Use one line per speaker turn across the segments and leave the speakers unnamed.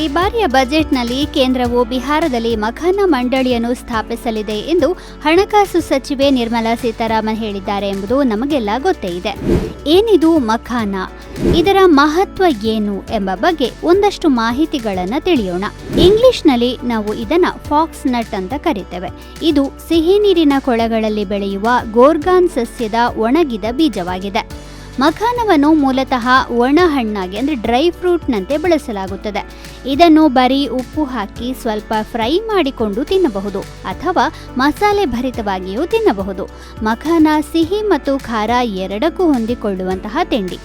ಈ ಬಾರಿಯ ಬಜೆಟ್ನಲ್ಲಿ ಕೇಂದ್ರವು ಬಿಹಾರದಲ್ಲಿ ಮಖಾನ ಮಂಡಳಿಯನ್ನು ಸ್ಥಾಪಿಸಲಿದೆ ಎಂದು ಹಣಕಾಸು ಸಚಿವೆ ನಿರ್ಮಲಾ ಸೀತಾರಾಮನ್ ಹೇಳಿದ್ದಾರೆ ಎಂಬುದು ನಮಗೆಲ್ಲ ಗೊತ್ತೇ ಇದೆ. ಏನಿದು ಮಖಾನ? ಇದರ ಮಹತ್ವ ಏನು ಎಂಬ ಬಗ್ಗೆ ಒಂದಷ್ಟು ಮಾಹಿತಿಗಳನ್ನು ತಿಳಿಯೋಣ. ಇಂಗ್ಲಿಷ್ನಲ್ಲಿ ನಾವು ಇದನ್ನ ಫಾಕ್ಸ್ ನಟ್ ಅಂತ ಕರಿತೇವೆ. ಇದು ಸಿಹಿ ನೀರಿನ ಕೊಳಗಳಲ್ಲಿ ಬೆಳೆಯುವ ಗೋರ್ಗಾನ್ ಸಸ್ಯದ ಒಣಗಿದ ಬೀಜವಾಗಿದೆ. ಮಖಾನವನ್ನು ಮೂಲತಃ ಒಣ ಹಣ್ಣಾಗಿ ಅಂದರೆ ಡ್ರೈ ಫ್ರೂಟ್ನಂತೆ ಬಳಸಲಾಗುತ್ತದೆ. ಇದನ್ನು ಬರೀ ಉಪ್ಪು ಹಾಕಿ ಸ್ವಲ್ಪ ಫ್ರೈ ಮಾಡಿಕೊಂಡು ತಿನ್ನಬಹುದು, ಅಥವಾ ಮಸಾಲೆ ಭರಿತವಾಗಿಯೂ ತಿನ್ನಬಹುದು. ಮಖಾನ ಸಿಹಿ ಮತ್ತು ಖಾರ ಎರಡಕ್ಕೂ ಹೊಂದಿಕೊಳ್ಳುವಂತಹ ತಿಂಡಿ.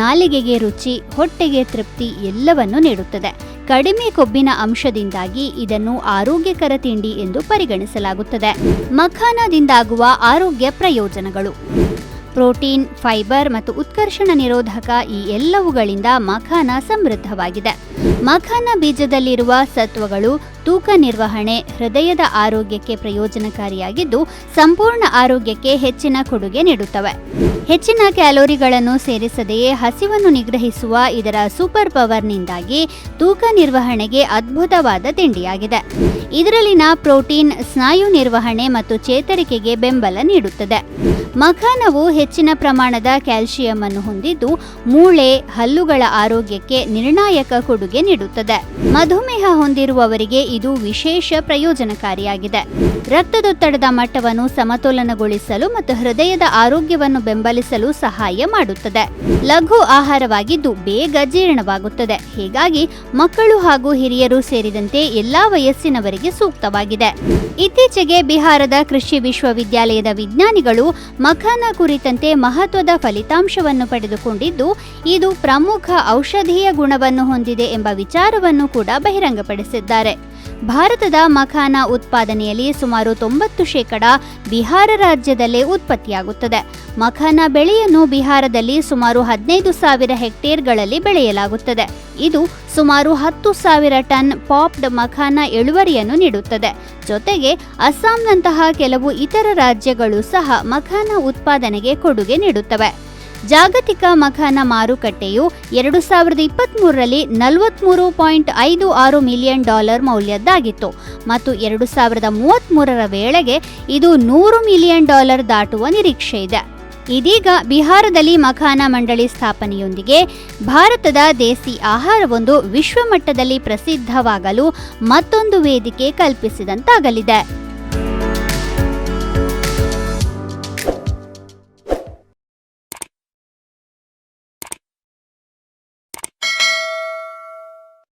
ನಾಲಿಗೆಗೆ ರುಚಿ, ಹೊಟ್ಟೆಗೆ ತೃಪ್ತಿ ಎಲ್ಲವನ್ನು ನೀಡುತ್ತದೆ. ಕಡಿಮೆ ಕೊಬ್ಬಿನ ಅಂಶದಿಂದಾಗಿ ಇದನ್ನು ಆರೋಗ್ಯಕರ ತಿಂಡಿ ಎಂದು ಪರಿಗಣಿಸಲಾಗುತ್ತದೆ. ಮಖಾನದಿಂದಾಗುವ ಆರೋಗ್ಯ ಪ್ರಯೋಜನಗಳು. ಪ್ರೋಟೀನ್ ಫೈಬರ್ ಮತ್ತು ಉತ್ಕರ್ಷಣ ನಿರೋಧಕ ಈ ಎಲ್ಲವುಗಳಿಂದ ಮಖಾನ ಸಮೃದ್ಧವಾಗಿದೆ. ಮಖಾನ ಬೀಜದಲ್ಲಿರುವ ಸತ್ವಗಳು ತೂಕ ನಿರ್ವಹಣೆ, ಹೃದಯದ ಆರೋಗ್ಯಕ್ಕೆ ಪ್ರಯೋಜನಕಾರಿಯಾಗಿದ್ದು, ಸಂಪೂರ್ಣ ಆರೋಗ್ಯಕ್ಕೆ ಹೆಚ್ಚಿನ ಕೊಡುಗೆ ನೀಡುತ್ತವೆ. ಹೆಚ್ಚಿನ ಕ್ಯಾಲೋರಿಗಳನ್ನು ಸೇರಿಸದೆಯೇ ಹಸಿವನ್ನು ನಿಗ್ರಹಿಸುವ ಇದರ ಸೂಪರ್ ಪವರ್ನಿಂದಾಗಿ ತೂಕ ನಿರ್ವಹಣೆಗೆ ಅದ್ಭುತವಾದ ತಿಂಡಿಯಾಗಿದೆ. ಇದರಲ್ಲಿನ ಪ್ರೋಟೀನ್, ಸ್ನಾಯು ನಿರ್ವಹಣೆ ಮತ್ತು ಚೇತರಿಕೆಗೆ ಬೆಂಬಲ ನೀಡುತ್ತದೆ. ಮಖಾನವು ಹೆಚ್ಚಿನ ಪ್ರಮಾಣದ ಕ್ಯಾಲ್ಸಿಯಂ ಅನ್ನು ಹೊಂದಿದ್ದು, ಮೂಳೆ, ಹಲ್ಲುಗಳ ಆರೋಗ್ಯಕ್ಕೆ ನಿರ್ಣಾಯಕ ಕೊಡುಗೆ ನೀಡುತ್ತದೆ. ಮಧುಮೇಹ ಹೊಂದಿರುವವರಿಗೆ ಇದು ವಿಶೇಷ ಪ್ರಯೋಜನಕಾರಿಯಾಗಿದೆ. ರಕ್ತದೊತ್ತಡದ ಮಟ್ಟವನ್ನು ಸಮತೋಲನಗೊಳಿಸಲು ಮತ್ತು ಹೃದಯದ ಆರೋಗ್ಯವನ್ನು ಬೆಂಬಲಿಸಲು ಸಹಾಯ ಮಾಡುತ್ತದೆ. ಲಘು ಆಹಾರವಾಗಿದ್ದು ಬೇಗ ಜೀರ್ಣವಾಗುತ್ತದೆ. ಹೀಗಾಗಿ ಮಕ್ಕಳು ಹಾಗೂ ಹಿರಿಯರು ಸೇರಿದಂತೆ ಎಲ್ಲಾ ವಯಸ್ಸಿನವರಿಗೆ ಸೂಕ್ತವಾಗಿದೆ. ಇತ್ತೀಚೆಗೆ ಬಿಹಾರದ ಕೃಷಿ ವಿಶ್ವವಿದ್ಯಾಲಯದ ವಿಜ್ಞಾನಿಗಳು ಮಖಾನ ಕುರಿತಂತೆ ಮಹತ್ವದ ಫಲಿತಾಂಶವನ್ನು ಪಡೆದುಕೊಂಡಿದ್ದು, ಇದು ಪ್ರಮುಖ ಔಷಧೀಯ ಗುಣವನ್ನು ಹೊಂದಿದೆ ಎಂಬ ವಿಚಾರವನ್ನು ಕೂಡ ಬಹಿರಂಗಪಡಿಸಿದ್ದಾರೆ. ಭಾರತದ ಮಖಾನ ಉತ್ಪಾದನೆಯಲ್ಲಿ ಸುಮಾರು ತೊಂಬತ್ತು ಶೇಕಡ ಬಿಹಾರ ರಾಜ್ಯದಲ್ಲೇ ಉತ್ಪತ್ತಿಯಾಗುತ್ತದೆ. ಮಖಾನ ಬೆಳೆಯನ್ನು ಬಿಹಾರದಲ್ಲಿ ಸುಮಾರು ಹದಿನೈದು ಸಾವಿರ ಹೆಕ್ಟೇರ್ಗಳಲ್ಲಿ ಬೆಳೆಯಲಾಗುತ್ತದೆ. ಇದು ಸುಮಾರು ಹತ್ತು ಸಾವಿರ ಟನ್ ಪಾಪ್ಡ್ ಮಖಾನ ಇಳುವರಿಯನ್ನು ನೀಡುತ್ತದೆ. ಜೊತೆಗೆ ಅಸ್ಸಾಂನಂತಹ ಕೆಲವು ಇತರ ರಾಜ್ಯಗಳು ಸಹ ಮಖಾನ ಉತ್ಪಾದನೆಗೆ ಕೊಡುಗೆ ನೀಡುತ್ತವೆ. ಜಾಗತಿಕ ಮಖಾನ ಮಾರುಕಟ್ಟೆಯು ಎರಡು ಸಾವಿರದ ಇಪ್ಪತ್ತ್ಮೂರರಲ್ಲಿ ನಲವತ್ತ್ಮೂರು ಪಾಯಿಂಟ್ ಐದು ಆರು ಮಿಲಿಯನ್ ಡಾಲರ್ ಮೌಲ್ಯದ್ದಾಗಿತ್ತು. ಮತ್ತು ಎರಡು ಸಾವಿರದ ಮೂವತ್ತ್ಮೂರರ ವೇಳೆಗೆ ಇದು ನೂರು ಮಿಲಿಯನ್ ಡಾಲರ್ ದಾಟುವ ನಿರೀಕ್ಷೆ ಇದೆ. ಇದೀಗ ಬಿಹಾರದಲ್ಲಿ ಮಖಾನ ಮಂಡಳಿ ಸ್ಥಾಪನೆಯೊಂದಿಗೆ ಭಾರತದ ದೇಸಿ ಆಹಾರವೊಂದು ವಿಶ್ವಮಟ್ಟದಲ್ಲಿ ಪ್ರಸಿದ್ಧವಾಗಲು ಮತ್ತೊಂದು ವೇದಿಕೆ ಕಲ್ಪಿಸಿದಂತಾಗಲಿದೆ.